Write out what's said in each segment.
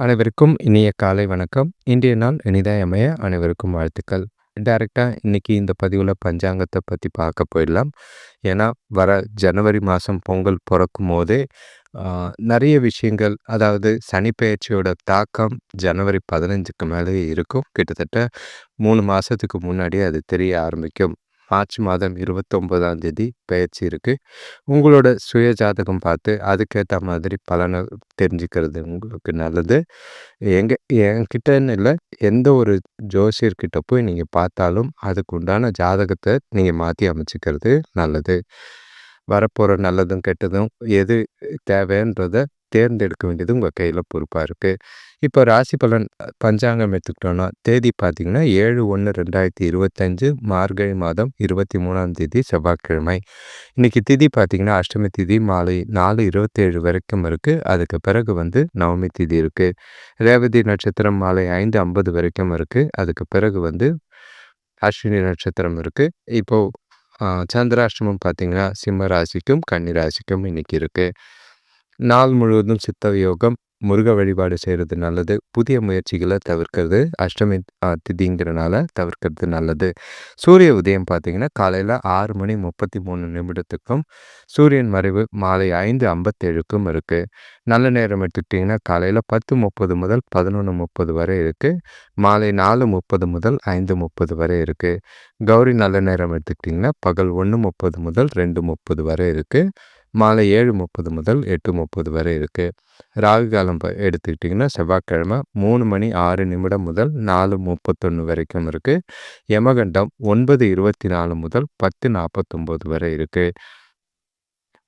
அனைவருக்கும் இனிய காலை வணக்கம். இன்றைய நாள் இனிதாய் அமைய அனைவருக்கும் வாழ்த்துக்கள். டேரெக்டாக இன்றைக்கி இந்த பதிவில் பஞ்சாங்கத்தை பற்றி பார்க்க போயிடலாம். ஏன்னா, வர ஜனவரி மாதம் பொங்கல் பிறக்கும் போதே நிறைய விஷயங்கள் அதாவது சனிப்பெயர்ச்சியோட தாக்கம் ஜனவரி பதினஞ்சுக்கு மேலே இருக்கும். கிட்டத்தட்ட மூணு மாதத்துக்கு முன்னாடியே அது தெரிய ஆரம்பிக்கும். மார்ச் மாதம் 29ஆம் தேதி பெயர்ச்சி இருக்குது உங்களோட சுய ஜாதகம் பார்த்து அதுக்கேற்ற மாதிரி பலனை தெரிஞ்சுக்கிறது உங்களுக்கு நல்லது. எங்கள் என்கிட்டன்னு இல்லை எந்த ஒரு ஜோசியர்கிட்ட போய் நீங்கள் பார்த்தாலும், அதுக்கு உண்டான ஜாதகத்தை நீங்கள் மாற்றி அமைச்சிக்கிறது நல்லது. வரப்போகிற நல்லதும், கெட்டதும் எது தேவைன்றத தேர்ந்தெடுக்க வேண்டியது உங்கள் கையில் பொறுப்பாக இருக்குது இப்போ ராசி பலன் பஞ்சாங்கம் எடுத்துக்கிட்டோன்னா தேதி பார்த்தீங்கன்னா 7/1/2025 மார்கழி மாதம் 23ஆம் தேதி செவ்வாய்க்கிழமை. இன்னைக்கு திதி பார்த்தீங்கன்னா, அஷ்டமி திதி மாலை 4:27 வரைக்கும் இருக்குது அதுக்கு பிறகு வந்து நவமி திதி இருக்குது ரேவதி நட்சத்திரம் மாலை 5:50 வரைக்கும் இருக்குது அதுக்கு பிறகு வந்து அஸ்வினி நட்சத்திரம் இருக்குது இப்போது சந்திராஷ்டமம் பார்த்தீங்கன்னா, சிம்ம ராசிக்கும், கன்னி ராசிக்கும் இன்றைக்கி இருக்குது நாள் முழுவதும் சித்த யோகம், முருக வழிபாடு செய்கிறது நல்லது. புதிய முயற்சிகளை தவிர்க்கிறது. அஷ்டமி திதிங்கிறனால தவிர்க்கிறது நல்லது. சூரிய உதயம் பார்த்திங்கன்னா காலையில் ஆறு மணி 33 நிமிடத்துக்கும், சூரியன் மறைவு மாலை ஐந்து ஐம்பத்தேழுக்கும் இருக்குது நல்ல நேரம் எடுத்துக்கிட்டிங்கன்னா காலையில் பத்து முப்பது முதல் 11:30 வரை இருக்குது மாலை 4:30 முதல் 5:30 வரை இருக்குது கௌரி நல்ல நேரம் எடுத்துக்கிட்டிங்கன்னா பகல் 1:30 முதல் 2:30 வரை இருக்குது மாலை 7:30 முதல் 8:30 வரை இருக்குது ராகு காலம் இப்போ எடுத்துக்கிட்டிங்கன்னா, செவ்வாய்க்கிழமை மூணு மணி ஆறு நிமிடம் முதல் 4:31 வரைக்கும் இருக்குது யமகண்டம் 9:24 முதல் 10:49 வரை இருக்குது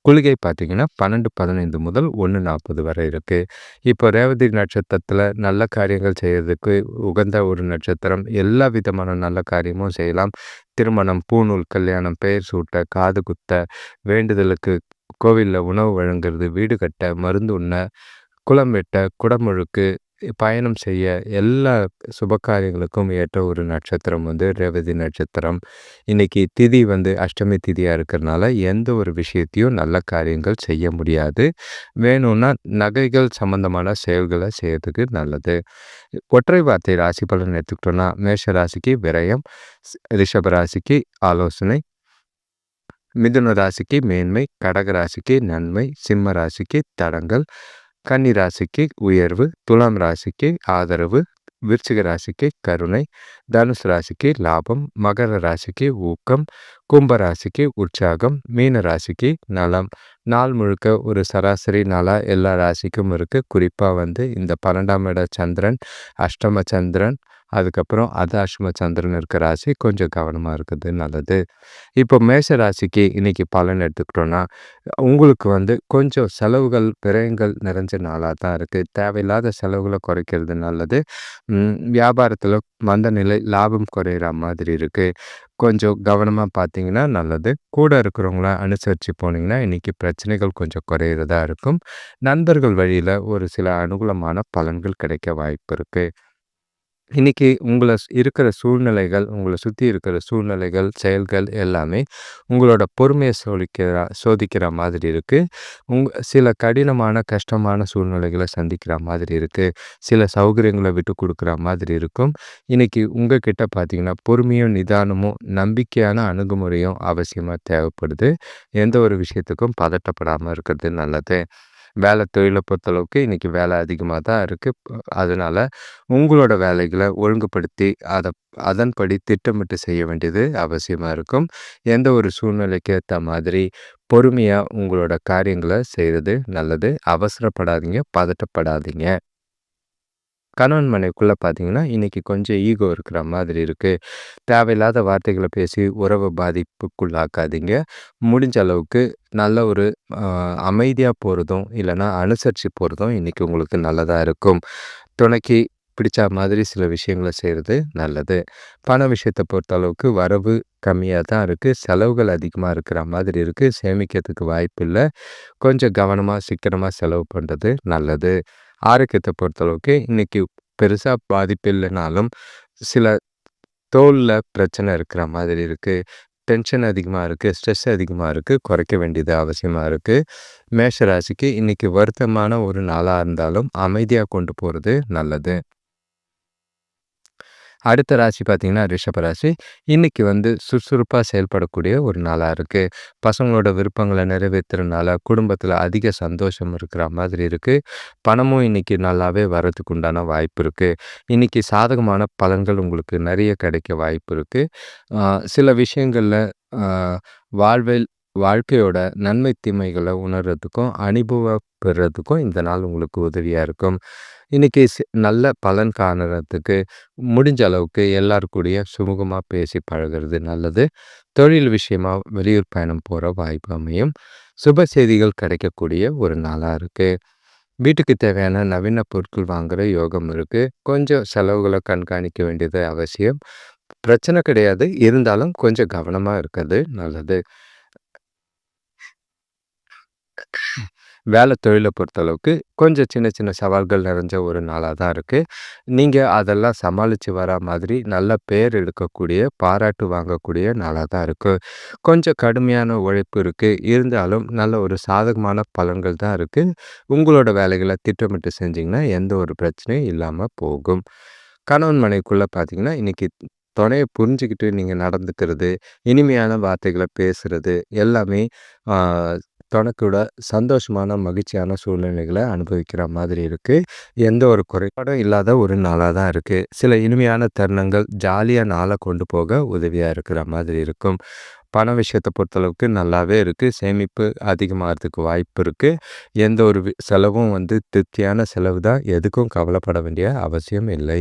குளிகை பார்த்தீங்கன்னா, 12:15 முதல் 1:40 வரை இருக்குது இப்போ ரேவதி நட்சத்திரத்தில் நல்ல காரியங்கள் செய்கிறதுக்கு உகந்த ஒரு நட்சத்திரம். எல்லா விதமான நல்ல காரியமும் செய்யலாம். திருமணம், பூநூல் கல்யாணம், பெயர் சூட்ட, காது குத்த, வேண்டுதலுக்கு கோவிலில் உணவு வழங்குறது, வீடு கட்ட, மருந்து உண்ண, குளம் வெட்ட, குடமுழுக்கு, பயணம் செய்ய எல்லா சுப காரியங்களுக்கும் ஏற்ற ஒரு நட்சத்திரம் வந்து ரேவதி நட்சத்திரம். இன்றைக்கி திதி வந்து அஷ்டமி திதியாக இருக்கிறனால, எந்த ஒரு விஷயத்தையும் நல்ல காரியங்கள் செய்ய முடியாது. வேணும்னா நகைகள் சம்மந்தமான செயல்களை செய்யறதுக்கு நல்லது. ஒற்றை வார்த்தை ராசி பலன் எடுத்துக்கிட்டோன்னா மேஷ ராசிக்கு விரயம், ஸ் ரிஷப ராசிக்கு ஆலோசனை, மிதுன ராசிக்கு மேன்மை, கடக ராசிக்கு நன்மை, சிம்ம ராசிக்கு தடங்கள் கன்னி ராசிக்கு உயர்வு, துலாம் ராசிக்கு ஆதரவு, விருச்சிக ராசிக்கு கருணை, தனுசு ராசிக்கு லாபம், மகர ராசிக்கு ஊக்கம், கும்ப ராசிக்கு உற்சாகம், மீன ராசிக்கு நலம். நாள் முழுக்க ஒரு சராசரி நாளாக எல்லா ராசிக்கும் இருக்குது குறிப்பாக வந்து இந்த 12ஆம் இட சந்திரன், அஷ்டம சந்திரன், அதுக்கப்புறம் அர்த்தாஷ்டம சந்திரன் இருக்க ராசி கொஞ்சம் கவனமாக இருக்கிறது நல்லது. இப்போ மேஷ ராசிக்கு இன்னைக்கு பலன் எடுத்துக்கிட்டோன்னா உங்களுக்கு வந்து கொஞ்சம் செலவுகள், விரயங்கள் நிறைஞ்ச நாளாக தான் இருக்குது தேவையில்லாத செலவுகளை குறைக்கிறது நல்லது. வியாபாரத்தில் வந்த மந்த நிலை, லாபம் குறையிற மாதிரி இருக்குது கொஞ்சம் கவனமாக பார்த்தீங்கன்னா நல்லது. கூட இருக்கிறவங்கள அனுசரித்து போனீங்கன்னா, இன்றைக்கி பிரச்சனைகள் கொஞ்சம் குறையிறதா இருக்கும். நண்பர்கள் வழியில் ஒரு சில அனுகூலமான பலன்கள் கிடைக்க வாய்ப்பு இருக்குது இன்னைக்கு உங்களை ஸ் இருக்கிற சூழ்நிலைகள், உங்கள சுத்தி இருக்கிற சூழ்நிலைகள், செயல்கள் எல்லாமே உங்களோட பொறுமைய சோதிக்கிற சோதிக்கிற மாதிரி இருக்கு. உங் சில கடினமான, கஷ்டமான சூழ்நிலைகள சந்திக்கிற மாதிரி இருக்கு. சில சௌகரியங்கள விட்டு குடுக்குற மாதிரி இருக்கும். இன்னைக்கு உங்ககிட்ட பார்த்தீங்கன்னா, பொறுமையும், நிதானமும், நம்பிக்கையான அணுகுமுறையும் அவசியமா தேவைப்படுது. எந்த ஒரு விஷயத்துக்கும் பதட்டப்படாம இருக்கிறது நல்லது. வேலை தொழிலை பொறுத்தளவுக்கு இன்றைக்கி வேலை அதிகமாக தான் இருக்குது அதனால் உங்களோட வேலைகளை ஒழுங்குபடுத்தி, அதை அதன்படி திட்டமிட்டு செய்ய வேண்டியது அவசியமாக இருக்கும். எந்த ஒரு சூழ்நிலைக்கு ஏற்ற மாதிரி பொறுமையாக உங்களோட காரியங்களை செய்கிறது நல்லது. அவசரப்படாதீங்க, பதட்டப்படாதீங்க. கணவன் மனைவிக்குள்ள பார்த்தீங்கன்னா, இன்றைக்கி கொஞ்சம் ஈகோ இருக்கிற மாதிரி இருக்குது தேவையில்லாத வார்த்தைகளை பேசி உறவு பாதிப்புக்குள்ளாக்காதீங்க. முடிஞ்ச அளவுக்கு நல்ல ஒரு அமைதியாக போகிறதும் இல்லைன்னா அனுசரித்து போகிறதும் இன்றைக்கி உங்களுக்கு நல்லதாக இருக்கும். துணைக்கு பிடிச்ச மாதிரி சில விஷயங்கள செய்கிறது நல்லது. பண விஷயத்தை பொறுத்த அளவுக்கு வரவு கம்மியாக தான் இருக்குது செலவுகள் அதிகமாக இருக்கிற மாதிரி இருக்குது சேமிக்கிறதுக்கு வாய்ப்பில்ல. கொஞ்சம் கவனமாக சிக்கனமாக செலவு பண்ணுறது நல்லது. ஆரோக்கியத்தை பொறுத்தளவுக்கு இன்றைக்கி பெருசாக பாதிப்பு இல்லைனாலும் சில தோலில் பிரச்சனை இருக்கிற மாதிரி இருக்குது டென்ஷன் அதிகமாக இருக்குது ஸ்ட்ரெஸ் அதிகமாக இருக்குது குறைக்க வேண்டியது அவசியமாக இருக்குது மேஷராசிக்கு இன்றைக்கி வருத்தமான ஒரு நாளாக இருந்தாலும் அமைதியாக கொண்டு போகிறது நல்லது. அடுத்த ராசி பார்த்திங்கன்னா ரிஷபராசி இன்றைக்கி வந்து சுறுசுறுப்பாக செயல்படக்கூடிய ஒரு நாளாக இருக்குது பசங்களோட விருப்பங்களை நிறைவேற்றுறதுனால குடும்பத்தில் அதிக சந்தோஷம் இருக்கிற மாதிரி இருக்குது பணமும் இன்றைக்கி நல்லாவே வர்றதுக்கு உண்டான வாய்ப்பு இருக்குது இன்றைக்கி சாதகமான பலன்கள் உங்களுக்கு நிறைய கிடைக்க வாய்ப்பு இருக்குது சில விஷயங்களில் வாழ்வில் வாழ்க்கையோட நன்மை தீமைகளை உணர்கிறதுக்கும் அனுபவம் பெறுறதுக்கும் இந்த நாள் உங்களுக்கு உதவியாக இருக்கும். இன்றைக்கி நல்ல பலன் காணுறதுக்கு முடிஞ்ச அளவுக்கு எல்லாருக்கூடிய சுமூகமாக பேசி பழகிறது நல்லது. தொழில் விஷயமாக வெளியூர் பயணம் போகிற வாய்ப்பு அமையும். சுப செய்திகள் கிடைக்கக்கூடிய ஒரு நாளாக இருக்குது வீட்டுக்கு தேவையான நவீன பொருட்கள் வாங்குகிற யோகம் இருக்குது கொஞ்சம் செலவுகளை கண்காணிக்க வேண்டியது அவசியம். பிரச்சனை கிடையாது. இருந்தாலும் கொஞ்சம் கவனமாக இருக்கிறது நல்லது. வேலை தொழிலை பொறுத்தளவுக்கு கொஞ்சம் சின்ன சின்ன சவால்கள் நிறைஞ்ச ஒரு நாளாக தான் இருக்குது நீங்கள் அதெல்லாம் சமாளித்து வர மாதிரி நல்ல பேர் எடுக்கக்கூடிய பாராட்டு வாங்கக்கூடிய நாளாக தான் இருக்குது கொஞ்சம் கடுமையான உழைப்பு இருக்குது இருந்தாலும் நல்ல ஒரு சாதகமான பலன்கள் தான் இருக்குது உங்களோட வேலைகளை திட்டமிட்டு செஞ்சிங்கன்னா எந்த ஒரு பிரச்சனையும் இல்லாமல் போகும். கணவன் மனைக்குள்ளே பார்த்தீங்கன்னா இன்றைக்கி துணையை புரிஞ்சுக்கிட்டு நீங்கள் நடந்துக்கிறது இனிமையான வார்த்தைகளை பேசுகிறது எல்லாமே தனக்கூட சந்தோஷமான மகிழ்ச்சியான சூழ்நிலைகளை அனுபவிக்கிற மாதிரி இருக்குது எந்த ஒரு குறைபாடும் இல்லாத ஒரு நாளாக தான் இருக்குது சில இனிமையான தருணங்கள் ஜாலியாக நாளை கொண்டு போக உதவியாக இருக்கிற மாதிரி இருக்கும். பண விஷயத்தை பொறுத்தளவுக்கு நல்லாவே இருக்குது சேமிப்பு அதிகமாகிறதுக்கு வாய்ப்பு இருக்குது எந்த ஒரு செலவும் வந்து திருப்தியான செலவு தான். எதுக்கும் கவலைப்பட வேண்டிய அவசியம் இல்லை.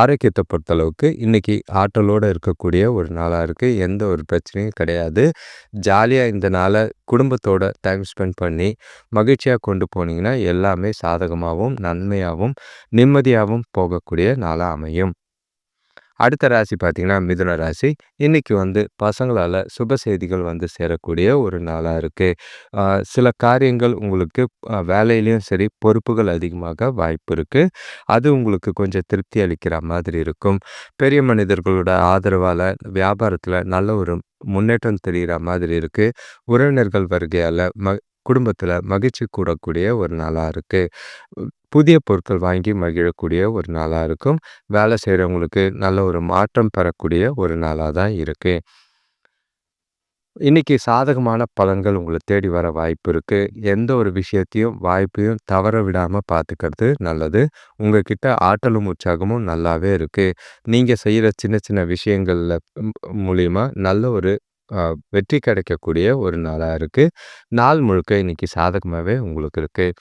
ஆரோக்கியத்தை பொறுத்தளவுக்கு இன்றைக்கி ஆற்றலோடு இருக்கக்கூடிய ஒரு நாளாக இருக்குது எந்த ஒரு பிரச்சனையும் கிடையாது. ஜாலியாக இந்த நாளை குடும்பத்தோட டைம் ஸ்பெண்ட் பண்ணி மகிழ்ச்சியாக கொண்டு போனீங்கன்னா எல்லாமே சாதகமாகவும் நன்மையாகவும் நிம்மதியாகவும் போகக்கூடிய நாளாக அமையும். அடுத்த ராசி பார்த்திங்கன்னா மிதுன ராசி. இன்றைக்கி வந்து பசங்களால் சுப செய்திகள் வந்து சேரக்கூடிய ஒரு நாளாக இருக்குது சில காரியங்கள் உங்களுக்கு வேலையிலையும் சரி பொறுப்புகள் அதிகமாக வாய்ப்பு இருக்குது அது உங்களுக்கு கொஞ்சம் திருப்தி அளிக்கிற மாதிரி இருக்கும். பெரிய மனிதர்களோட ஆதரவால் வியாபாரத்தில் நல்ல ஒரு முன்னேற்றம் தெரிகிற மாதிரி இருக்குது உறவினர்கள் வருகையால் ம குடும்பத்தில் மகிழ்ச்சி கூடக்கூடிய ஒரு நாளாக இருக்குது புதிய பொருட்கள் வாங்கி மகிழக்கூடிய ஒரு நாளாக இருக்கும். வேலை செய்கிறவங்களுக்கு நல்ல ஒரு மாற்றம் பெறக்கூடிய ஒரு நாளாக தான் இருக்குது இன்றைக்கி சாதகமான பலன்கள் உங்களை தேடி வர வாய்ப்பு இருக்குது எந்த ஒரு விஷயத்தையும் வாய்ப்பையும் தவற விடாமல் பார்த்துக்கிறது நல்லது. உங்ககிட்ட ஆற்றலும் உற்சாகமும் நல்லாவே இருக்குது நீங்கள் செய்கிற சின்ன சின்ன விஷயங்களில் மூலிமா நல்ல ஒரு வெற்றி கிடைக்கக்கூடிய ஒரு நாளாக இருக்குது நாள் முழுக்க இன்றைக்கி சாதகமாகவே உங்களுக்கு இருக்குது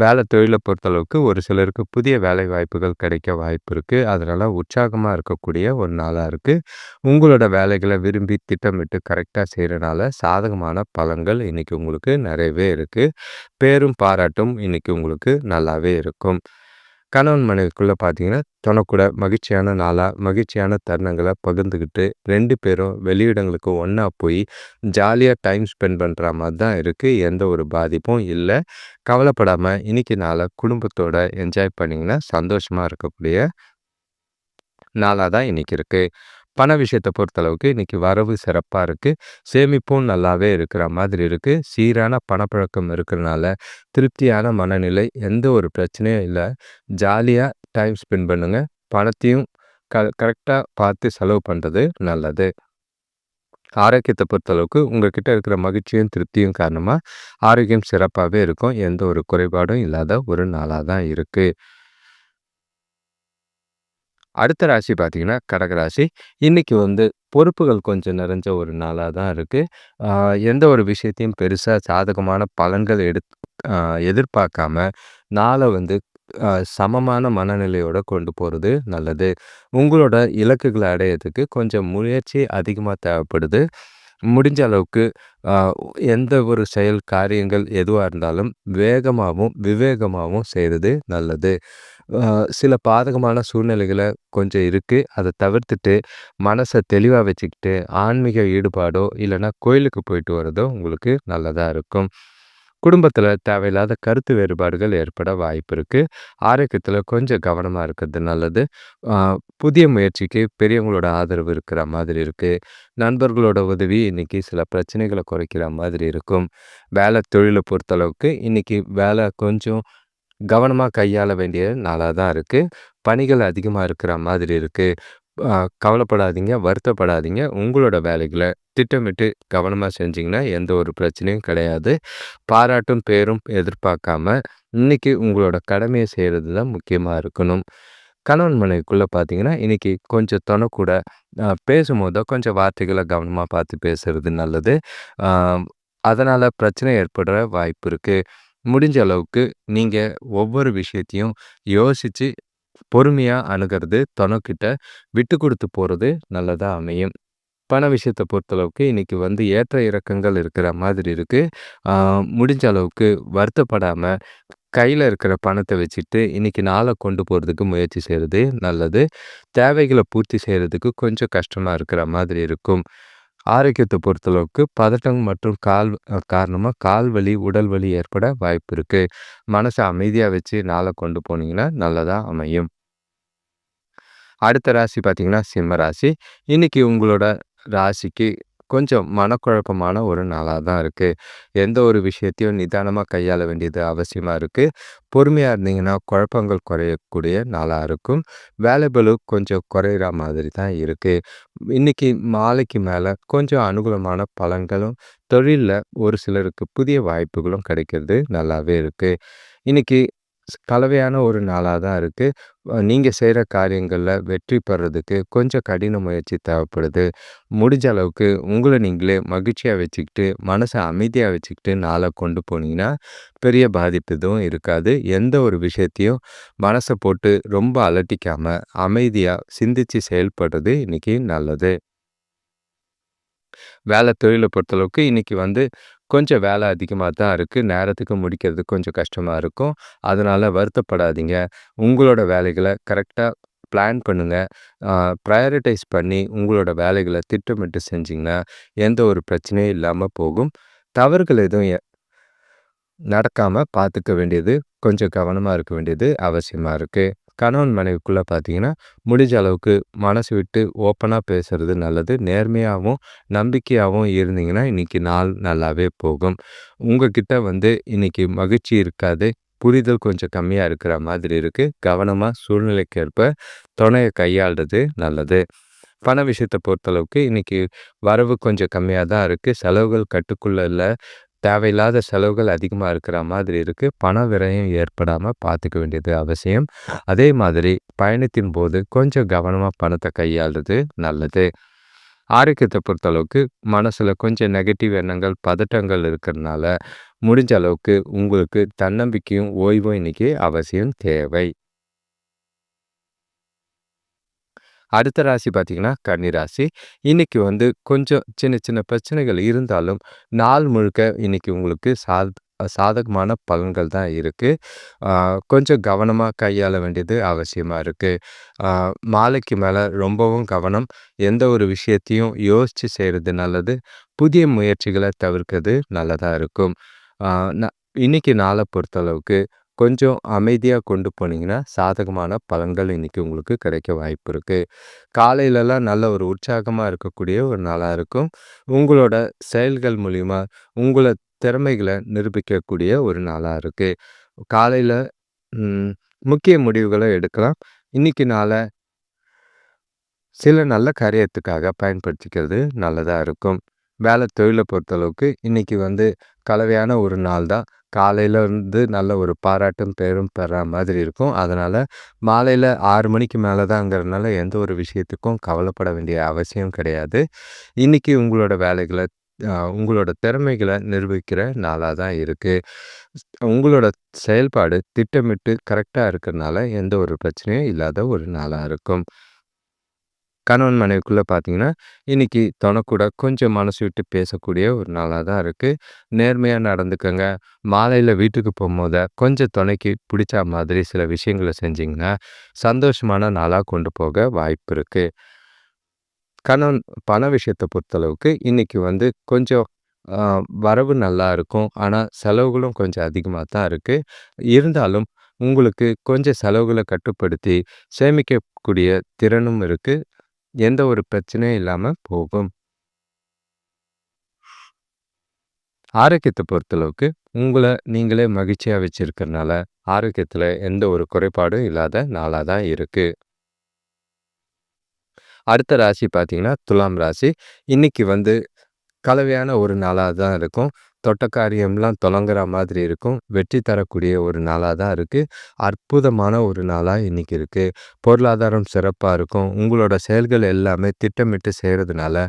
வேலை தொழிலை பொறுத்தளவுக்கு ஒரு சிலருக்கு புதிய வேலை வாய்ப்புகள் கிடைக்க வாய்ப்பு இருக்குது அதனால் உற்சாகமாக இருக்கக்கூடிய ஒரு நாளாக இருக்குது உங்களோட வேலைகளை விரும்பி திட்டமிட்டு கரெக்டாக செய்கிறனால சாதகமான பலன்கள் இன்றைக்கி உங்களுக்கு நிறையவே இருக்குது பேரும் பாராட்டும் இன்றைக்கி உங்களுக்கு நல்லாவே இருக்கும். கணவன் மனைவிக்குள்ளே பார்த்தீங்கன்னா தனக்கூட மகிழ்ச்சியான நாளாக மகிழ்ச்சியான தருணங்களை பகிர்ந்துக்கிட்டு ரெண்டு பேரும் வெளியிடங்களுக்கு ஒன்றா போய் ஜாலியாக டைம் ஸ்பெண்ட் பண்ணுற மாதிரி தான் இருக்குது எந்த ஒரு பாதிப்பும் இல்லை. கவலைப்படாமல் இன்றைக்கி நாளை குடும்பத்தோடு என்ஜாய் பண்ணிங்கன்னா சந்தோஷமாக இருக்கக்கூடிய நாளாக தான் இன்றைக்கி இருக்குது பண விஷயத்தை பொறுத்தளவுக்கு இன்றைக்கி வரவு சிறப்பாக இருக்குது சேமிப்பும் நல்லாவே இருக்கிற மாதிரி இருக்குது சீரான பணப்பழக்கம் இருக்கிறனால திருப்தியான மனநிலை எந்த ஒரு பிரச்சனையும் இல்லை. ஜாலியாக டைம் ஸ்பெண்ட் பண்ணுங்கள் பணத்தையும் க கரெக்டாக பார்த்து செலவு பண்ணுறது நல்லது. ஆரோக்கியத்தை பொறுத்தளவுக்கு உங்கள்கிட்ட இருக்கிற மகிழ்ச்சியும் திருப்தியும் காரணமாக ஆரோக்கியம் சிறப்பாகவே இருக்கும். எந்த ஒரு குறைபாடும் இல்லாத ஒரு நாளாக தான் இருக்குது அடுத்த ராசி பார்த்தீங்கன்னா கடகராசி இன்றைக்கி வந்து பொறுப்புகள் கொஞ்சம் நிறைஞ்ச ஒரு நாளாக தான் இருக்குது எந்த ஒரு விஷயத்தையும் பெருசாக சாதகமான பலன்கள் எடு எதிர்பார்க்காம நாளை வந்து சமமான மனநிலையோடு கொண்டு போகிறது நல்லது. உங்களோட இலக்குகளை அடையிறதுக்கு கொஞ்சம் முயற்சி அதிகமாக தேவைப்படுது. முடிஞ்ச அளவுக்கு எந்த ஒரு செயல் காரியங்கள் எதுவாக இருந்தாலும் வேகமாகவும் விவேகமாகவும் செய்கிறது நல்லது. சில பாதகமான சூழ்நிலைகளை கொஞ்சம் இருக்குது அதை தவிர்த்துட்டு மனசை தெளிவாக வச்சுக்கிட்டு ஆன்மீக ஈடுபாடோ இல்லைன்னா கோயிலுக்கு போயிட்டு வரதோ உங்களுக்கு நல்லதாக இருக்கும். குடும்பத்தில் தேவையில்லாத கருத்து வேறுபாடுகள் ஏற்பட வாய்ப்பு இருக்குது ஆரோக்கியத்தில் கொஞ்சம் கவனமாக இருக்கிறது நல்லது. புதிய முயற்சிக்கு பெரியவங்களோட ஆதரவு இருக்கிற மாதிரி இருக்குது நண்பர்களோட உதவி இன்றைக்கி சில பிரச்சனைகளை குறைக்கிற மாதிரி இருக்கும். வேலை தொழிலை பொறுத்தளவுக்கு இன்றைக்கி வேலை கொஞ்சம் கவனமாக கையாள வேண்டிய நாளாக தான் இருக்குது பணிகள் அதிகமாக இருக்கிற மாதிரி இருக்குது கவலைப்படாதீங்க வருத்தப்படாதீங்க. உங்களோட வேலைகளை திட்டமிட்டு கவனமாக செஞ்சிங்கன்னா எந்த ஒரு பிரச்சனையும் கிடையாது. பாராட்டும் பேரும் எதிர்பார்க்காம இன்னைக்கு உங்களோட கடமையை செய்கிறது தான் முக்கியமாக இருக்கணும். கணவன் மனைவிக்குள்ளே பார்த்தீங்கன்னா இன்றைக்கி கொஞ்சம் தொணை கூட பேசும்போது கொஞ்சம் வார்த்தைகளை கவனமாக பார்த்து பேசுகிறது நல்லது. அதனால் பிரச்சனை ஏற்படுற வாய்ப்பு இருக்குது முடிஞ்ச அளவுக்கு நீங்கள் ஒவ்வொரு விஷயத்தையும் யோசித்து பொறுமையாக அணுகிறது தொணக்கிட்ட விட்டு கொடுத்து போகிறது நல்லதாக அமையும். பண விஷயத்தை பொறுத்தளவுக்கு இன்றைக்கி வந்து ஏற்ற இறக்கங்கள் இருக்கிற மாதிரி இருக்குது முடிஞ்ச அளவுக்கு வருத்தப்படாமல் கையில் இருக்கிற பணத்தை வச்சுட்டு இன்றைக்கி நாளை கொண்டு போகிறதுக்கு முயற்சி செய்கிறது நல்லது. தேவைகளை பூர்த்தி செய்கிறதுக்கு கொஞ்சம் கஷ்டமாக இருக்கிற மாதிரி இருக்கும். ஆரோக்கியத்தை பொறுத்தளவுக்கு பதட்டம் மற்றும் கால் காரணமாக கால் வலி உடல் வலி ஏற்பட வாய்ப்பு இருக்குது மனசை அமைதியாக வச்சு நாளை கொண்டு போனீங்கன்னா நல்லதாக அமையும். அடுத்த ராசி பார்த்தீங்கன்னா சிம்ம ராசி. இன்றைக்கி உங்களோட ராசிக்கு கொஞ்சம் மனக்குழப்பமான ஒரு நாளாக தான் இருக்குது எந்த ஒரு விஷயத்தையும் நிதானமாக கையாள வேண்டியது அவசியமாக இருக்குது பொறுமையாக இருந்தீங்கன்னா குழப்பங்கள் குறையக்கூடிய நாளாக இருக்கும். வேலைபளு கொஞ்சம் குறையிற மாதிரி தான் இருக்குது இன்றைக்கி மாலைக்கு மேலே கொஞ்சம் அனுகூலமான பலன்களும் தொழிலில் ஒரு சிலருக்கு புதிய வாய்ப்புகளும் கிடைக்கிறது நல்லாவே இருக்குது இன்றைக்கி கலவையான ஒரு நாளாக தான் இருக்குது நீங்கள் செய்கிற காரியங்களில் வெற்றி பெறதுக்கு கொஞ்சம் கடின முயற்சி தேவைப்படுது. முடிஞ்ச அளவுக்கு உங்களை நீங்களே மகிழ்ச்சியாக வச்சுக்கிட்டு மனசை அமைதியாக வச்சுக்கிட்டு நாளை கொண்டு போனீங்கன்னா பெரிய பாதிப்பு எதுவும் இருக்காது. எந்த ஒரு விஷயத்தையும் மனசை போட்டு ரொம்ப அலட்டிக்காமல் அமைதியாக சிந்தித்து செயல்படுறது இன்றைக்கி நல்லது. வேலை தொழிலை பொறுத்தளவுக்கு இன்றைக்கி வந்து கொஞ்சம் வேலை அதிகமாக தான் இருக்குது நேரத்துக்கு முடிக்கிறது கொஞ்சம் கஷ்டமாக இருக்கும். அதனால் வருத்தப்படாதீங்க. உங்களோட வேலைகளை கரெக்டாக பிளான் பண்ணுங்கள் ப்ரையாரிட்டைஸ் பண்ணி உங்களோட வேலைகளை திட்டமிட்டு செஞ்சிங்கன்னா எந்த ஒரு பிரச்சனையும் இல்லாமல் போகும். தவறுகள் எதுவும் நடக்காமல் பார்த்துக்க வேண்டியது கொஞ்சம் கவனமாக இருக்க வேண்டியது அவசியமாக இருக்குது கணவன் மனைவிக்குள்ளே பார்த்தீங்கன்னா முடிஞ்ச அளவுக்கு மனசு விட்டு ஓப்பனாக பேசுகிறது நல்லது. நேர்மையாகவும் நம்பிக்கையாகவும் இருந்தீங்கன்னா இன்றைக்கி நாள் நல்லாவே போகும். உங்ககிட்ட வந்து இன்றைக்கி மகிழ்ச்சி இருக்காது. புரிதல் கொஞ்சம் கம்மியாக இருக்கிற மாதிரி இருக்குது கவனமாக சூழ்நிலைக்கேற்ப துணையை கையாளுறது நல்லது. பண விஷயத்தை பொறுத்தளவுக்கு இன்றைக்கி வரவு கொஞ்சம் கம்மியாக தான் இருக்குது செலவுகள் கட்டுக்குள்ளே இல்லை. தேவையில்லாத செலவுகள் அதிகமாக இருக்கிற மாதிரி இருக்குது பண விரயம் ஏற்படாமல் பார்த்துக்க வேண்டியது அவசியம். அதே மாதிரி பயணத்தின் போது கொஞ்சம் கவனமாக பணத்தை கையாளுறது நல்லது. ஆரோக்கியத்தை பொறுத்தளவுக்கு மனசில் கொஞ்சம் நெகட்டிவ் எண்ணங்கள் பதட்டங்கள் இருக்கிறதுனால முடிஞ்ச அளவுக்கு உங்களுக்கு தன்னம்பிக்கையும் ஓய்வும் இன்றைக்கி அவசியம் தேவை. அடுத்த ராசி பார்த்திங்கன்னா கன்னிராசி இன்றைக்கி வந்து கொஞ்சம் சின்ன சின்ன பிரச்சனைகள் இருந்தாலும் நாள் முழுக்க இன்றைக்கி உங்களுக்கு சாத் சாதகமான பலன்கள் தான் இருக்குது கொஞ்சம் கவனமாக கையாள வேண்டியது அவசியமாக இருக்குது மாலைக்கு மேலே ரொம்பவும் கவனம் எந்த ஒரு விஷயத்தையும் யோசித்து செய்கிறது நல்லது புதிய முயற்சிகளை தவிர்க்கிறது நல்லதாக இருக்கும். இன்றைக்கி நாளை பொறுத்தளவுக்கு கொஞ்சம் அமைதியாக கொண்டு போனீங்கன்னா சாதகமான பலன்கள் இன்றைக்கி உங்களுக்கு கிடைக்க வாய்ப்பு இருக்குது காலையிலலாம் நல்ல ஒரு உற்சாகமாக இருக்கக்கூடிய ஒரு நாளாக இருக்கும். உங்களோட செயல்கள் மூலிமா உங்களை திறமைகளை நிரூபிக்கக்கூடிய ஒரு நாளாக இருக்குது காலையில் முக்கிய முடிவுகளை எடுக்கலாம். இன்றைக்கி நாளை சில நல்ல காரியத்துக்காக பயன்படுத்திக்கிறது நல்லதாக இருக்கும். வேலை தொழிலை பொறுத்தளவுக்கு இன்றைக்கி வந்து கலவையான ஒரு நாள் தான். காலையில் இருந்து நல்ல ஒரு பாராட்டும் பேரும் பெற மாதிரி இருக்கும். அதனால் மாலையில் ஆறு மணிக்கு மேலே தாங்கிறதுனால எந்த ஒரு விஷயத்துக்கும் கவலைப்பட வேண்டிய அவசியம் கிடையாது. இன்றைக்கி உங்களோட வேலைகளை உங்களோட திறமைகளை நிரூபிக்கிற நாளாக தான் இருக்குது உங்களோட செயல்பாடு திட்டமிட்டு கரெக்டாக இருக்கிறனால எந்த ஒரு பிரச்சனையும் இல்லாத ஒரு நாளாக இருக்கும். கணவன் மனைவிக்குள்ளே பார்த்தீங்கன்னா, இன்னைக்கு தொணக்கூட கொஞ்சம் மனசு விட்டு பேசக்கூடிய ஒரு நாளாக தான் இருக்குது நேர்மையாக நடந்துக்கங்க. மாலையில் வீட்டுக்கு போகும்போது கொஞ்சம் துணைக்கு பிடிச்ச மாதிரி சில விஷயங்களை செஞ்சிங்கன்னா, சந்தோஷமான நாளாக கொண்டு போக வாய்ப்பு இருக்குது கணவன் பண விஷயத்தை பொறுத்தளவுக்கு இன்றைக்கி வந்து கொஞ்சம் வரவு நல்லா இருக்கும். ஆனால் செலவுகளும் கொஞ்சம் அதிகமாக தான் இருக்குது இருந்தாலும் உங்களுக்கு கொஞ்சம் செலவுகளை கட்டுப்படுத்தி சேமிக்கக்கூடிய திறனும் இருக்குது எந்த ஒரு பிரச்சனையும் இல்லாம போகும். ஆரோக்கியத்தை பொறுத்தளவுக்கு, உங்கள நீங்களே மகிழ்ச்சியா வச்சுருக்கிறனால ஆரோக்கியத்தில் எந்த ஒரு குறைபாடும் இல்லாத நாளாக தான் இருக்கு. அடுத்த ராசி பார்த்திங்கன்னா துலாம் ராசி. இன்னைக்கு வந்து கலவையான ஒரு நாளாக தான் இருக்கும். தொட்ட காரியம்லாம் தொடங்குற மாதிரி இருக்கும். வெற்றி தரக்கூடிய ஒரு நாளாக தான் இருக்குது அற்புதமான ஒரு நாளாக இன்றைக்கி இருக்குது பொருளாதாரம் சிறப்பாக இருக்கும். உங்களோட செயல்கள் எல்லாமே திட்டமிட்டு செய்கிறதுனால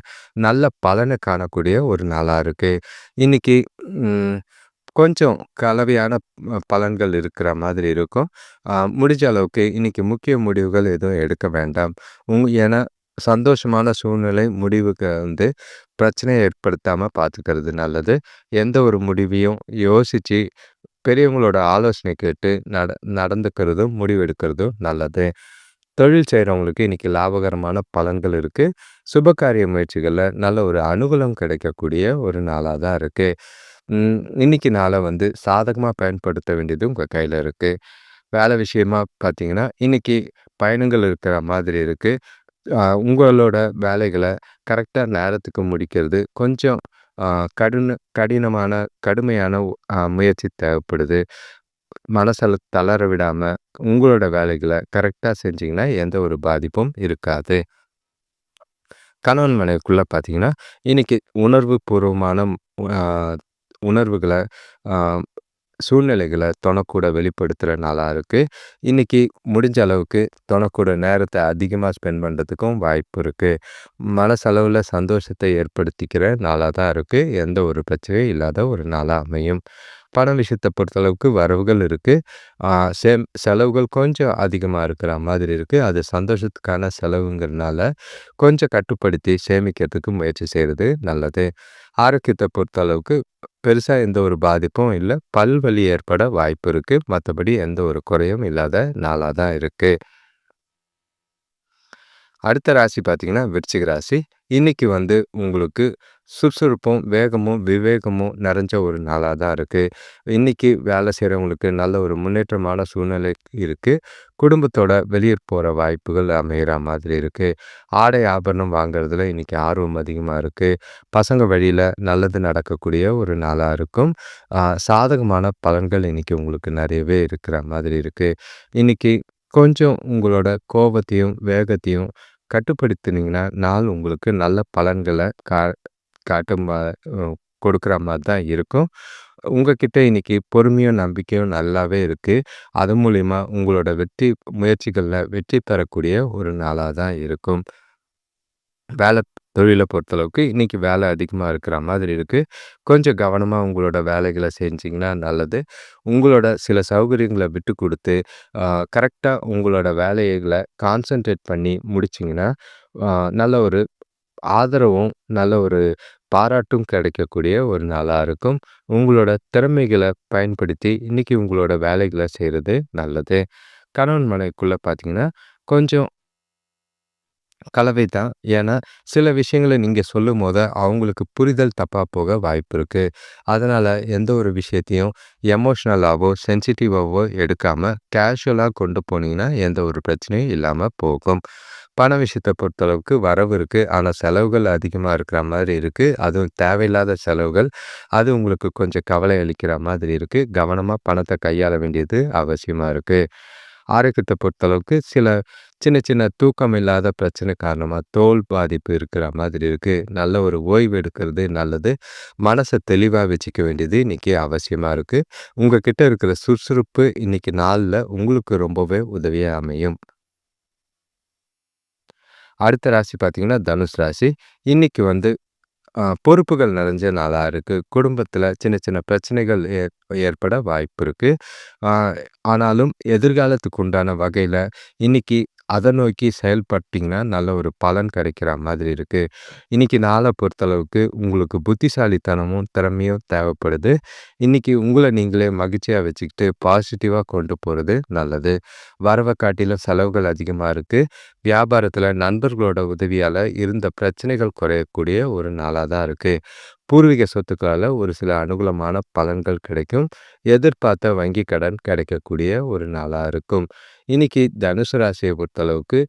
நல்ல பலனை காணக்கூடிய ஒரு நாளாக இருக்குது இன்னைக்கு கொஞ்சம் கலவையான பலன்கள் இருக்கிற மாதிரி இருக்கும். முடிஞ்ச அளவுக்கு இன்றைக்கி முக்கிய முடிவுகள் எதுவும் எடுக்க வேண்டாம். உங் ஏன்னா சந்தோஷமான சூழ்நிலை முடிவுக்கு வந்து பிரச்சனையை ஏற்படுத்தாமல் பார்த்துக்கிறது நல்லது. எந்த ஒரு முடிவையும் யோசித்து பெரியவங்களோட ஆலோசனை கேட்டு நட நடந்துக்கிறதும், முடிவெடுக்கிறதும் நல்லது. தொழில் செய்கிறவங்களுக்கு இன்றைக்கி லாபகரமான பலன்கள் இருக்குது சுபகாரிய முயற்சிகளில் நல்ல ஒரு அனுகூலம் கிடைக்கக்கூடிய ஒரு நாளாக தான் இருக்குது இன்றைக்கி நாளை வந்து சாதகமாக பயன்படுத்த வேண்டியது உங்கள் கையில் இருக்குது வேலை விஷயமா பார்த்தீங்கன்னா, இன்னைக்கு பயணங்கள் இருக்கிற மாதிரி இருக்குது உங்களோட வேலைகளை கரெக்டாக நேரத்துக்கு முடிக்கிறது கொஞ்சம் கடின கடினமான கடுமையான முயற்சி தேவைப்படுது. மனசில் தளர விடாமல் உங்களோட வேலைகளை கரெக்டாக செஞ்சிங்கன்னா எந்த ஒரு பாதிப்பும் இருக்காது. கணவன் மனைவிக்குள்ளே பார்த்தீங்கன்னா, இன்றைக்கி உணர்வு பூர்வமான உணர்வுகளை சூழ்நிலைகளை தொணக்கூட வெளிப்படுத்துகிற நாளாக இருக்குது இன்னைக்கு முடிஞ்ச அளவுக்கு தொணக்கூட நேரத்தை அதிகமாக ஸ்பெண்ட் பண்ணுறதுக்கும் வாய்ப்பு இருக்குது மனசளவில் சந்தோஷத்தை ஏற்படுத்திக்கிற நாளாக தான் இருக்குது எந்த ஒரு பிரச்சனையும் இல்லாத ஒரு நாளாக அமையும். பண விஷயத்தை பொறுத்தளவுக்கு வரவுகள் இருக்குது சேம் செலவுகள் கொஞ்சம் அதிகமாக இருக்கிற மாதிரி இருக்குது அது சந்தோஷத்துக்கான செலவுங்கிறனால, கொஞ்சம் கட்டுப்படுத்தி சேமிக்கிறதுக்கு முயற்சி செய்கிறது நல்லது. ஆரோக்கியத்தை பொறுத்தளவுக்கு பெருசாக எந்த ஒரு பாதிப்பும் இல்லை. பல்வலி ஏற்பட வாய்ப்பு இருக்குது மற்றபடி எந்த ஒரு குறையும் இல்லாத நாளாக தான் இருக்குது அடுத்த ராசி பார்த்தீங்கன்னா, விருச்சிக ராசி. இன்றைக்கி வந்து உங்களுக்கு சுறுசுறுப்பும், வேகமும், விவேகமும் நிறைஞ்ச ஒரு நாளாக தான் இருக்குது இன்றைக்கி வேலை செய்கிறவங்களுக்கு நல்ல ஒரு முன்னேற்றமான சூழ்நிலை இருக்குது குடும்பத்தோட வெளியே போகிற வாய்ப்புகள் அமைகிற மாதிரி இருக்குது ஆடை, ஆபரணம் வாங்குறதுல இன்றைக்கி ஆர்வம் அதிகமாக இருக்குது பசங்க வழியில் நல்லது நடக்கக்கூடிய ஒரு நாளாக இருக்கும். சாதகமான பலன்கள் இன்றைக்கி உங்களுக்கு நிறையவே இருக்கிற மாதிரி இருக்குது இன்றைக்கி கொஞ்சம் உங்களோட கோபத்தையும், வேகத்தையும் கட்டுப்படுத்தினீங்கன்னா, நாள் உங்களுக்கு நல்ல பலன்களை கா காட்டும் கொடுக்குற மாதிரி தான் இருக்கும். உங்ககிட்ட இன்னைக்கு பொறுமையும், நம்பிக்கையும் நல்லாவே இருக்குது அது மூலிமா உங்களோட வெற்றி முயற்சிகளில் வெற்றி பெறக்கூடிய ஒரு நாளாக தான் இருக்கும். வேலை தொழிலை பொறுத்தளவுக்கு இன்னைக்கு வேலை அதிகமாக இருக்கிற மாதிரி இருக்குது கொஞ்சம் கவனமாக உங்களோட வேலைகளை செஞ்சிங்கன்னா நல்லது. உங்களோட சில சௌகரியங்களை விட்டு கொடுத்து கரெக்டாக உங்களோட வேலைகளை கான்சன்ட்ரேட் பண்ணி முடிச்சிங்கன்னா நல்ல ஒரு ஆதரவும், நல்ல ஒரு பாராட்டும் கிடைக்கக்கூடிய ஒரு நாளாக இருக்கும். உங்களோட திறமைகளை பயன்படுத்தி இன்றைக்கி உங்களோட வேலைகளை செய்கிறது நல்லது. கணவன் மனைக்குள்ளே பார்த்திங்கன்னா கொஞ்சம் கலவை தான். ஏன்னா, சில விஷயங்கள சொல்லும் போது அவங்களுக்கு புரிதல் தப்பாக போக வாய்ப்பு இருக்குது அதனால் எந்த ஒரு விஷயத்தையும் எமோஷ்னலாகவோ சென்சிட்டிவாகவோ எடுக்காமல் கேஷுவலாக கொண்டு போனீங்கன்னா, எந்த ஒரு பிரச்சனையும் இல்லாமல் போகும். பண விஷயத்தை பொறுத்தளவுக்கு வரவு இருக்குது ஆனால் செலவுகள் அதிகமாக இருக்கிற மாதிரி இருக்குது அதுவும் தேவையில்லாத செலவுகள். அது உங்களுக்கு கொஞ்சம் கவலை அளிக்கிற மாதிரி இருக்குது கவனமாக பணத்தை கையாள வேண்டியது அவசியமாக இருக்குது ஆரோக்கியத்தை பொறுத்தளவுக்கு சில சின்ன சின்ன தூக்கம் இல்லாத பிரச்சனை காரணமாக தோல் பாதிப்பு இருக்கிற மாதிரி இருக்குது நல்ல ஒரு ஓய்வு எடுக்கிறது நல்லது. மனசை தெளிவாக வச்சுக்க வேண்டியது இன்றைக்கி அவசியமாக இருக்குது உங்கள் கிட்டே இருக்கிற சுறுசுறுப்பு இன்னைக்கு நாளில் உங்களுக்கு ரொம்பவே உதவியாக அமையும். அடுத்த ராசி பார்த்தீங்கன்னா, தனுஷ் ராசி. இன்றைக்கி வந்து பொறுப்புகள் நிறைஞ்ச நாளாக இருக்குது குடும்பத்தில் சின்ன சின்ன பிரச்சனைகள் ஏற் ஏற்பட வாய்ப்பு இருக்குது ஆனாலும் எதிர்காலத்துக்கு உண்டான வகையில் இன்றைக்கி அதை நோக்கி செயல்பட்டீங்கன்னா, நல்ல ஒரு பலன் கிடைக்கிற மாதிரி இருக்குது இன்றைக்கி நாளை பொறுத்தளவுக்கு உங்களுக்கு புத்திசாலித்தனமும், திறமையும் தேவைப்படுது. இன்றைக்கி உங்களை நீங்களே மகிழ்ச்சியாக வச்சுக்கிட்டு பாசிட்டிவாக கொண்டு போகிறது நல்லது. வரவை காட்டிலும் செலவுகள் அதிகமாக இருக்குது வியாபாரத்தில் நண்பர்களோட உதவியால் இருந்த பிரச்சனைகள் குறையக்கூடிய ஒரு நாளாக தான் இருக்குது பூர்வீக சொத்துக்களால் ஒரு சில அனுகூலமான பலன்கள் கிடைக்கும். எதிர்பார்த்த வங்கி கடன் கிடைக்கக்கூடிய ஒரு நாளாக இருக்கும். இன்றைக்கி தனுசு ராசியை பொறுத்தளவுக்கு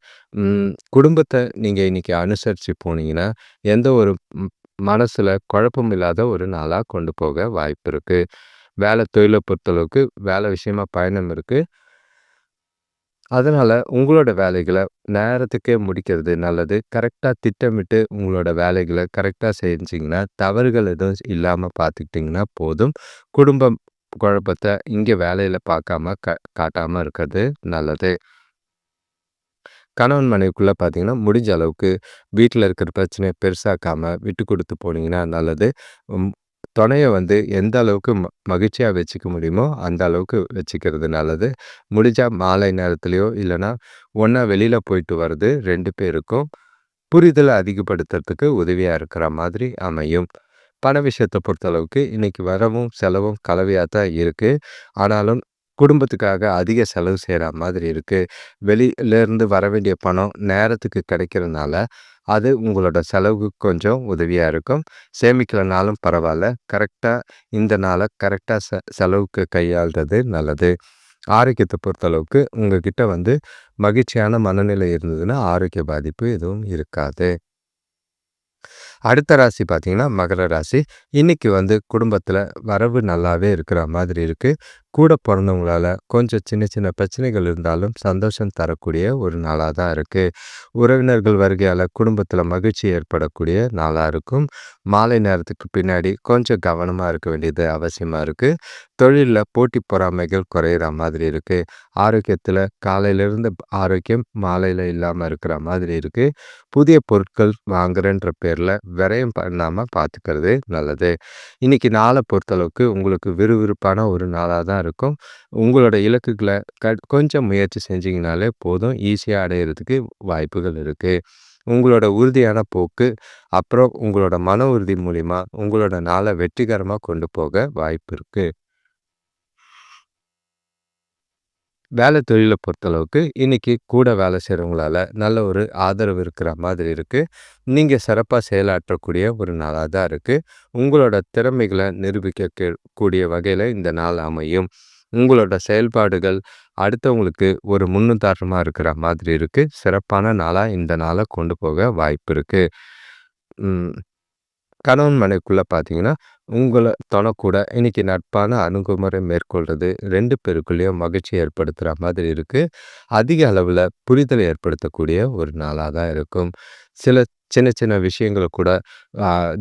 குடும்பத்தை நீங்கள் இன்றைக்கி அனுசரித்து போனீங்கன்னா எந்த ஒரு மனசில் குழப்பம் இல்லாத ஒரு நாளாக கொண்டு போக வாய்ப்பு இருக்குது வேலை தொழிலை பொறுத்தளவுக்கு வேலை விஷயமா பயணம் இருக்குது அதனால் உங்களோட வேலைகளை நேரத்துக்கே முடிக்கிறது நல்லது. கரெக்டாக திட்டமிட்டு உங்களோட வேலைகளை கரெக்டாக செஞ்சிங்கன்னா தவறுகள் எதுவும் இல்லாமல் பார்த்துக்கிட்டிங்கன்னா போதும். குடும்பம் குழப்பத்தை இங்கே வேலையில் பார்க்காம க காட்டாமல் இருக்கிறது நல்லது. கணவன் மனைவிக்குள்ளே பார்த்தீங்கன்னா முடிஞ்ச அளவுக்கு வீட்டில் இருக்கிற பிரச்சனையை பெருசாக்காமல் விட்டு கொடுத்து போனீங்கன்னா நல்லது. துணையை வந்து எந்த அளவுக்கு மகிழ்ச்சியாக வச்சுக்க முடியுமோ அந்த அளவுக்கு வச்சுக்கிறது நல்லது. முடிஞ்சால் மாலை நேரத்துலையோ இல்லைன்னா ஒன்றா வெளியில் போயிட்டு வர்றது ரெண்டு பேருக்கும் புரிதலை அதிகப்படுத்துறதுக்கு உதவியாக இருக்கிற மாதிரி அமையும். பண விஷயத்தை பொறுத்தளவுக்கு இன்றைக்கி வரவும் செலவும் கலவையாக தான் இருக்குது ஆனாலும் குடும்பத்துக்காக அதிக செலவு செய்கிற மாதிரி இருக்குது வெளியிலேருந்து வர வேண்டிய பணம் நேரத்துக்கு கிடைக்கிறதுனால அது உங்களோட செலவுக்கு கொஞ்சம் உதவியாக இருக்கும். சேமிக்கலைனாலும் பரவாயில்ல கரெக்டாக இந்த நாளை கரெக்டாக செ செலவுக்கு கையாள்றது நல்லது. ஆரோக்கியத்தை பொறுத்தளவுக்கு உங்ககிட்ட வந்து மகிழ்ச்சியான மனநிலை இருந்ததுன்னா ஆரோக்கிய பாதிப்பு எதுவும் இருக்காது. அடுத்த ராசி பார்த்தீங்கன்னா மகர ராசி. இன்றைக்கி வந்து குடும்பத்தில் வரவு நல்லாவே இருக்கிற மாதிரி இருக்குது கூட பிறந்தவங்களால கொஞ்சம் சின்ன சின்ன பிரச்சனைகள் இருந்தாலும் சந்தோஷம் தரக்கூடிய ஒரு நாளாக தான் இருக்குது உறவினர்கள் வருகையால் குடும்பத்தில் மகிழ்ச்சி ஏற்படக்கூடிய நாளாக இருக்கும். மாலை நேரத்துக்கு பின்னாடி கொஞ்சம் கவனமாக இருக்க வேண்டியது அவசியமாக இருக்குது தொழிலில் போட்டி பொறாமைகள் குறையிற மாதிரி இருக்குது ஆரோக்கியத்தில் காலையிலேருந்து ஆரோக்கியம் மாலையில் இல்லாமல் இருக்கிற மாதிரி இருக்குது புதிய பொருட்கள் வாங்குறேன்ற பேரில் விரயம் பண்ணாமல் பார்த்துக்கிறது நல்லது. இன்றைக்கி நாளை பொறுத்தளவுக்கு உங்களுக்கு விறுவிறுப்பான ஒரு நாளாக தான் இருக்கும். உங்களோட இலக்குகளை க கொஞ்சம் முயற்சி செஞ்சிங்கனாலே போதும். ஈஸியாக அடையிறதுக்கு வாய்ப்புகள் இருக்குது உங்களோட உறுதியான போக்கு அப்புறம் உங்களோட மன உறுதி மூலிமா உங்களோட நாளை வெற்றிகரமாக கொண்டு போக வாய்ப்பு இருக்குது வேலை தொழிலை பொறுத்தளவுக்கு இன்றைக்கி கூட வேலை செய்கிறவங்களால நல்ல ஒரு ஆதரவு இருக்கிற மாதிரி இருக்குது நீங்கள் சிறப்பாக செயலாற்றக்கூடிய ஒரு நாளாக தான் இருக்குது உங்களோட திறமைகளை நிரூபிக்க கூடிய வகையில் இந்த நாள் அமையும். உங்களோட செயல்பாடுகள் அடுத்தவங்களுக்கு ஒரு முன்னுதாரணமாக இருக்கிற மாதிரி இருக்குது சிறப்பான நாளாக இந்த நாளை கொண்டு போக வாய்ப்பு இருக்குது கணவன் மனைக்குள்ளே பார்த்தீங்கன்னா உங்களை தொணக்கூட இன்னைக்கு நட்பான அணுகுமுறை மேற்கொள்கிறது ரெண்டு பேருக்குள்ளேயும் மகிழ்ச்சி ஏற்படுத்துகிற மாதிரி இருக்குது அதிக அளவில் புரிதலை ஏற்படுத்தக்கூடிய ஒரு நாளாக தான் இருக்கும். சில சின்ன சின்ன விஷயங்களை கூட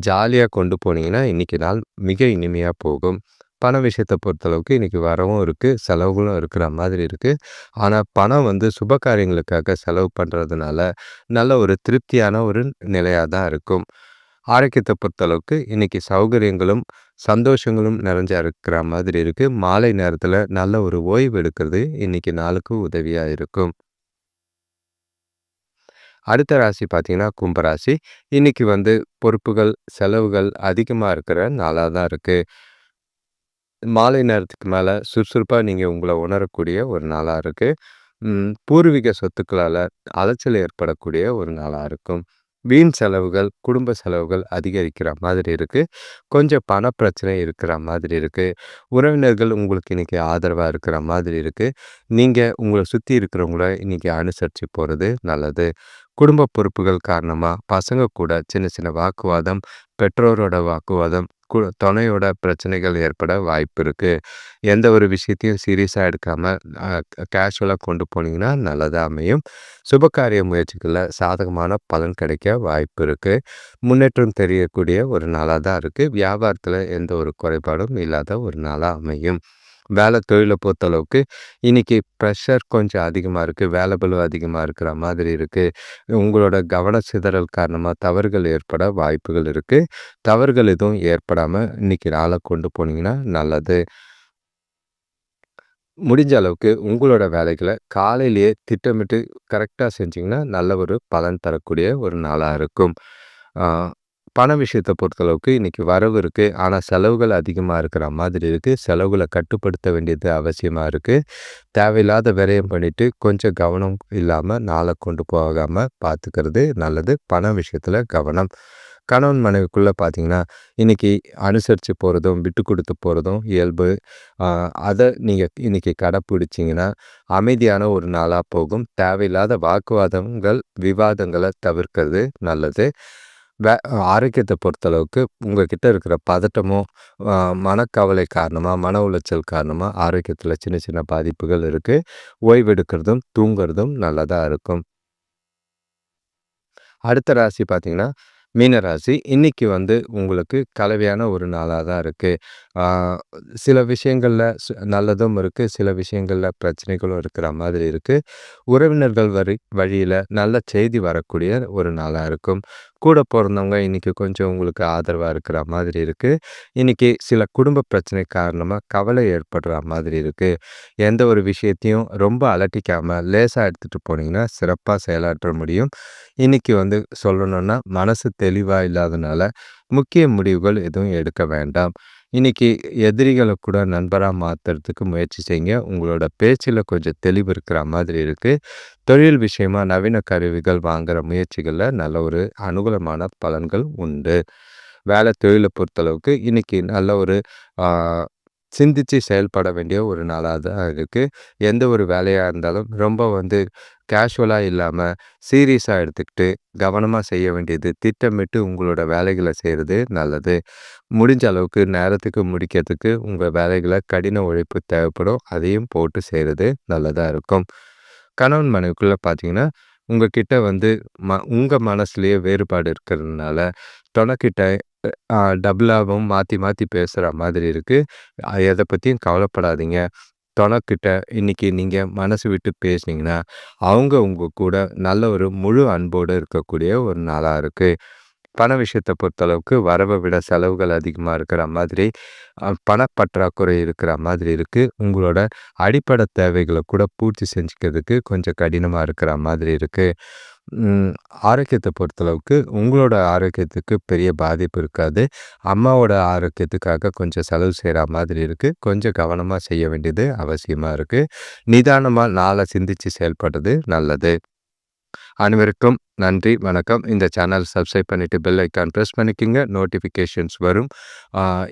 ஜாலியாக கொண்டு போனீங்கன்னா இன்றைக்கி நாள் மிக இனிமையாக போகும். பண விஷயத்தை பொறுத்தளவுக்கு இன்றைக்கி வரவும் இருக்குது செலவுகளும் இருக்கிற மாதிரி இருக்குது ஆனால் பணம் வந்து சுப காரியங்களுக்காக செலவு பண்ணுறதுனால நல்ல ஒரு திருப்தியான ஒரு நிலையாக தான் இருக்கும். ஆரோக்கியத்தை பொறுத்தளவுக்கு இன்றைக்கி சௌகரியங்களும் சந்தோஷங்களும் நிறைஞ்சா இருக்கிற மாதிரி இருக்குது மாலை நேரத்தில் நல்ல ஒரு ஓய்வு எடுக்கிறது இன்றைக்கி நாளுக்கு உதவியாக இருக்கும். அடுத்த ராசி பார்த்திங்கன்னா கும்பராசி இன்றைக்கி வந்து பொறுப்புகள் செலவுகள் அதிகமாக இருக்கிற நாளாக தான் இருக்குது மாலை நேரத்துக்கு மேலே சுறுசுறுப்பாக நீங்கள் உங்களை உணரக்கூடிய ஒரு நாளாக இருக்குது பூர்வீக சொத்துக்களால் அலைச்சல் ஏற்படக்கூடிய ஒரு நாளாக இருக்கும். வீண் செலவுகள் குடும்ப செலவுகள் அதிகரிக்கிற மாதிரி இருக்குது கொஞ்சம் பணப்பிரச்சனை இருக்கிற மாதிரி இருக்குது உறவினர்கள் உங்களுக்கு இன்றைக்கி ஆதரவாக இருக்கிற மாதிரி இருக்குது நீங்கள் உங்களை சுற்றி இருக்கிறவங்கள இன்றைக்கி அனுசரித்து போகிறது நல்லது. குடும்ப பொறுப்புகள் காரணமாக பசங்க கூட சின்ன சின்ன வாக்குவாதம் பெற்றோரோட வாக்குவாதம் கு துணையோட பிரச்சனைகள் ஏற்பட வாய்ப்பு இருக்குது எந்த ஒரு விஷயத்தையும் சீரியஸாக எடுக்காமல் கேஷுவலாக கொண்டு போனீங்கன்னா நல்லதாக அமையும். சுபகாரிய முயற்சிகளில் சாதகமான பலன் கிடைக்க வாய்ப்பு இருக்குது முன்னேற்றம் தெரியக்கூடிய ஒரு நாளாக தான் இருக்குது வியாபாரத்தில் எந்த ஒரு குறைபாடும் இல்லாத ஒரு நாளாக அமையும். வேலை தொழிலை பொறுத்தளவுக்கு இன்றைக்கி ப்ரெஷர் கொஞ்சம் அதிகமாக இருக்குது வேலை பளு அதிகமாக இருக்கிற மாதிரி இருக்குது உங்களோட கவன சிதறல் காரணமாக தவறுகள் ஏற்பட வாய்ப்புகள் இருக்குது தவறுகள் எதுவும் ஏற்படாமல் இன்றைக்கி நாளை கொண்டு போனீங்கன்னா நல்லது. முடிஞ்ச அளவுக்கு உங்களோட வேலைகளை காலையிலேயே திட்டமிட்டு கரெக்டாக செஞ்சிங்கன்னா நல்ல ஒரு பலன் தரக்கூடிய ஒரு நாளாக இருக்கும். பண விஷயத்தை பொறுத்தளவுக்கு இன்றைக்கி வரவு இருக்குது ஆனால் செலவுகள் அதிகமாக இருக்கிற மாதிரி இருக்குது செலவுகளை கட்டுப்படுத்த வேண்டியது அவசியமாக இருக்குது தேவையில்லாத விரயம் பண்ணிவிட்டு கொஞ்சம் கவனம் இல்லாமல் நாளை கொண்டு போகாமல் பார்த்துக்கிறது நல்லது. பண விஷயத்தில் கவனம். கணவன் மனைவிக்குள்ளே பார்த்தீங்கன்னா இன்றைக்கி அனுசரித்து போகிறதும் விட்டு கொடுத்து போகிறதும் இயல்பு. அதை நீங்கள் இன்றைக்கி கடைப்பிடிச்சிங்கன்னா அமைதியான ஒரு நாளாக போகும். தேவையில்லாத வாக்குவாதங்கள் விவாதங்களை தவிர்க்கிறது நல்லது. வே ஆரோக்கியத்தை பொறுத்தளவுக்கு உங்கள் கிட்டே இருக்கிற பதட்டமோ மனக்கவலை காரணமாக மன உளைச்சல் காரணமாக ஆரோக்கியத்தில் சின்ன சின்ன பாதிப்புகள் இருக்குது ஓய்வெடுக்கிறதும் தூங்குறதும் நல்லதாக இருக்கும். அடுத்த ராசி பார்த்திங்கன்னா மீனராசி இன்னைக்கு வந்து உங்களுக்கு கலவையான ஒரு நாளாக தான் இருக்குது சில விஷயங்களில் நல்லதும் இருக்குது சில விஷயங்களில் பிரச்சனைகளும் இருக்கிற மாதிரி இருக்குது உறவினர்கள் வரி வழியில் நல்ல செய்தி வரக்கூடிய ஒரு நாளாக இருக்கும். கூட பிறந்தவங்க இன்றைக்கி கொஞ்சம் உங்களுக்கு ஆதரவாக இருக்கிற மாதிரி இருக்குது இன்றைக்கி சில குடும்ப பிரச்சனை காரணமாக கவலை ஏற்படுற மாதிரி இருக்குது எந்த ஒரு விஷயத்தையும் ரொம்ப அலட்டிக்காமல் லேசாக எடுத்துகிட்டு போனீங்கன்னா சிறப்பாக செயலாற்ற முடியும். இன்றைக்கி வந்து சொல்லணுன்னா மனசு தெளிவாக இல்லாதனால முக்கிய முடிவுகள் எதுவும் எடுக்க வேண்டாம். இன்றைக்கி எதிரிகளை கூட நண்பராக மாற்றுறதுக்கு முயற்சி செய்யுங்க. உங்களோட பேச்சில் கொஞ்சம் தெளிவு இருக்கிற மாதிரி இருக்குது தொழில் விஷயமா நவீன கருவிகள் வாங்குகிற முயற்சிகளில் நல்ல ஒரு அனுகூலமான பலன்கள் உண்டு. வேலை தொழிலை பொறுத்தளவுக்கு இன்றைக்கி நல்ல ஒரு சிந்தித்து செயல்பட வேண்டிய ஒரு நாளாக தான் இருக்குது எந்த ஒரு வேலையாக இருந்தாலும் ரொம்ப வந்து கேஷுவலாக இல்லாமல் சீரியஸாக எடுத்துக்கிட்டு கவனமாக செய்ய வேண்டியது திட்டமிட்டு உங்களோட வேலைகளை செய்கிறது நல்லது. முடிஞ்ச அளவுக்கு நேரத்துக்கு முடிக்கிறதுக்கு உங்கள் வேலைகளை கடின உழைப்பு தேவைப்படும். அதையும் போட்டு செய்கிறது நல்லதாக இருக்கும். கணவன் மனைவிக்குள்ளே பார்த்தீங்கன்னா உங்ககிட்ட வந்து ம உங்கள் மனசுலேயே வேறுபாடு இருக்கிறதுனால தொணக்கிட்ட டபுளாகவும் மாற்றி மாற்றி பேசுகிற மாதிரி இருக்குது எதை பற்றியும் கவலைப்படாதீங்க. தொணக்கிட்ட இன்றைக்கி நீங்கள் மனசு விட்டு பேசுனீங்கன்னா அவங்க உங்கள் கூட நல்ல ஒரு முழு அன்போடு இருக்கக்கூடிய ஒரு நாளாக இருக்குது பண விஷயத்தை பொறுத்தளவுக்கு வரவை விட செலவுகள் அதிகமாக இருக்கிற மாதிரி பணப்பற்றாக்குறை இருக்கிற மாதிரி இருக்குது உங்களோட அடிப்படை தேவைகளை கூட பூர்த்தி செஞ்சுக்கிறதுக்கு கொஞ்சம் கடினமாக இருக்கிற மாதிரி இருக்குது ஆரோக்கியத்தை பொறுத்தளவுக்கு உங்களோட ஆரோக்கியத்துக்கு பெரிய பாதிப்பு இருக்காது. அம்மாவோட ஆரோக்கியத்துக்காக கொஞ்சம் செலவு செய்கிற மாதிரி இருக்குது கொஞ்சம் கவனமாக செய்ய வேண்டியது அவசியமாக இருக்குது நிதானமாக நாளை சிந்தித்து செயல்படுறது நல்லது. அனைவருக்கும் நன்றி வணக்கம். இந்த சேனல் சப்ஸ்கிரைப் பண்ணிவிட்டு பெல் ஐக்கான் ப்ரெஸ் பண்ணிக்கோங்க. நோட்டிஃபிகேஷன்ஸ் வரும்.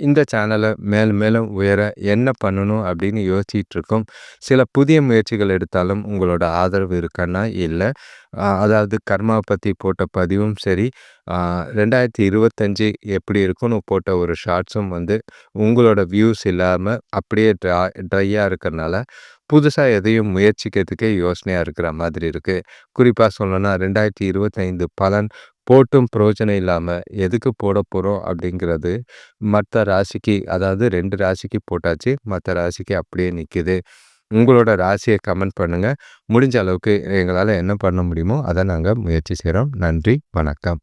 இந்த சேனலை மேலும் மேலும் உயர என்ன பண்ணணும் அப்படின்னு யோசிச்சிட்ருக்கோம் சில புதிய முயற்சிகள் எடுத்தாலும் உங்களோட ஆதரவு இருக்கன்னா இல்லை. அதாவது கர்மாவை பற்றி போட்ட பதிவும் சரி. ரெண்டாயிரத்தி இருபத்தஞ்சி எப்படி இருக்குன்னு போட்ட ஒரு ஷார்ட்ஸும் வந்து உங்களோட வியூஸ் இல்லாமல் அப்படியே ட்ரா ட்ரையாக இருக்கிறனால புதுசாக எதையும் முயற்சிக்கிறதுக்கே யோசனையாக இருக்கிற மாதிரி இருக்குது குறிப்பாக சொல்லணும்னா ரெண்டாயிரத்தி இருபத்தைந்து பலன் போட்டும் பிரோஜனம் இல்லாமல் எதுக்கு போட போகிறோம் அப்படிங்கிறது மற்ற ராசிக்கு அதாவது ரெண்டு ராசிக்கு போட்டாச்சு மற்ற ராசிக்கு அப்படியே நிற்கிது உங்களோட ராசியை கமெண்ட் பண்ணுங்கள் முடிஞ்ச அளவுக்கு எங்களால் என்ன பண்ண முடியுமோ அதை நாங்கள் முயற்சி செய்கிறோம் நன்றி வணக்கம்.